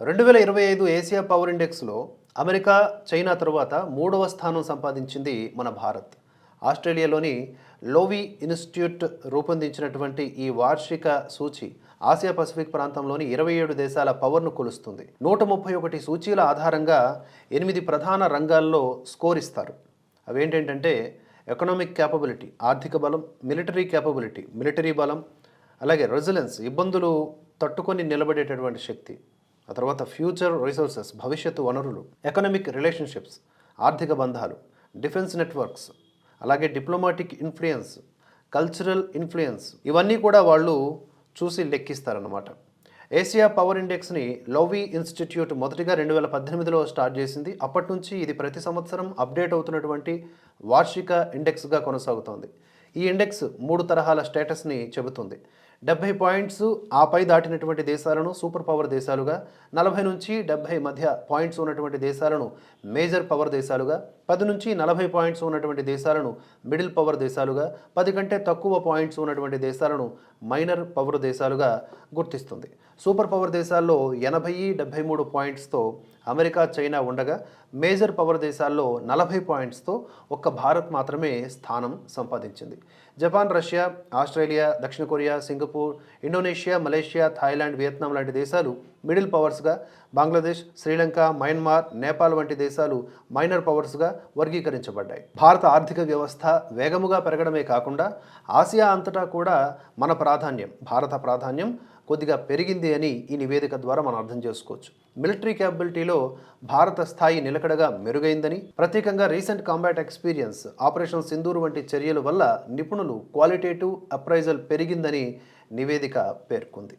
రెండు వేల ఇరవై ఐదు ఏసియా పవర్ ఇండెక్స్లో అమెరికా చైనా తరువాత మూడవ స్థానం సంపాదించింది మన భారత్. ఆస్ట్రేలియాలోని లోవి ఇన్స్టిట్యూట్ రూపొందించినటువంటి ఈ వార్షిక సూచి ఆసియా పసిఫిక్ ప్రాంతంలోని ఇరవై ఏడు దేశాల పవర్ను కొలుస్తుంది. నూట ముప్పై ఒకటి సూచీల ఆధారంగా ఎనిమిది ప్రధాన రంగాల్లో స్కోర్ ఇస్తారు. అవేంటంటే ఎకనామిక్ క్యాపబిలిటీ ఆర్థిక బలం మిలిటరీ క్యాపబిలిటీ మిలిటరీ బలం అలాగే రెసిలెన్స్ ఇబ్బందులు తట్టుకొని నిలబడేటటువంటి శక్తి. ఆ తర్వాత ఫ్యూచర్ రిసోర్సెస్ భవిష్యత్తు వనరులు ఎకనామిక్ రిలేషన్షిప్స్ ఆర్థిక బంధాలు డిఫెన్స్ నెట్వర్క్స్ అలాగే డిప్లొమాటిక్ ఇన్ఫ్లుయెన్స్ కల్చరల్ ఇన్ఫ్లుయెన్స్ ఇవన్నీ కూడా వాళ్ళు చూసి లెక్కిస్తారన్నమాట. ఏసియా పవర్ ఇండెక్స్ని లవీ ఇన్స్టిట్యూట్ మొదటిగా రెండు వేల పద్దెనిమిదిలో స్టార్ట్ చేసింది. అప్పటి నుంచి ఇది ప్రతి సంవత్సరం అప్డేట్ అవుతున్నటువంటి వార్షిక ఇండెక్స్గా కొనసాగుతోంది. ఈ ఇండెక్స్ మూడు తరహాల స్టేటస్ని చెబుతుంది. డెబ్బై పాయింట్స్ ఆపై దాటినటువంటి దేశాలను సూపర్ పవర్ దేశాలుగా నలభై నుంచి డెబ్బై మధ్య పాయింట్స్ ఉన్నటువంటి దేశాలను మేజర్ పవర్ దేశాలుగా పది నుంచి నలభై పాయింట్స్ ఉన్నటువంటి దేశాలను మిడిల్ పవర్ దేశాలుగా పది కంటే తక్కువ పాయింట్స్ ఉన్నటువంటి దేశాలను మైనర్ పవర్ దేశాలుగా గుర్తిస్తుంది. సూపర్ పవర్ దేశాల్లో ఎనభై డెబ్బై మూడు పాయింట్స్తో అమెరికా చైనా ఉండగా మేజర్ పవర్ దేశాల్లో నలభై పాయింట్స్తో ఒక్క భారత్ మాత్రమే స్థానం సంపాదించింది. జపాన్ రష్యా ఆస్ట్రేలియా దక్షిణ Korea Singapore Singapore Indonesia Malaysia Thailand Vietnam లాంటి దేశాలు మిడిల్ పవర్స్గా బంగ్లాదేశ్ శ్రీలంక మయన్మార్ నేపాల్ వంటి దేశాలు మైనర్ పవర్స్గా వర్గీకరించబడ్డాయి. భారత ఆర్థిక వ్యవస్థ వేగముగా పెరగడమే కాకుండా ఆసియా అంతటా కూడా మన ప్రాధాన్యం భారత ప్రాధాన్యం కొద్దిగా పెరిగింది అని ఈ నివేదిక ద్వారా మనం అర్థం చేసుకోవచ్చు. మిలిటరీ క్యాపబిలిటీలో భారత స్థాయి నిలకడగా మెరుగైందని ప్రత్యేకంగా recent combat experience operation Sindoor వంటి చర్యల వల్ల నిపుణులు క్వాలిటేటివ్ అప్రైజల్ పెరిగిందని నివేదిక పేర్కొంది.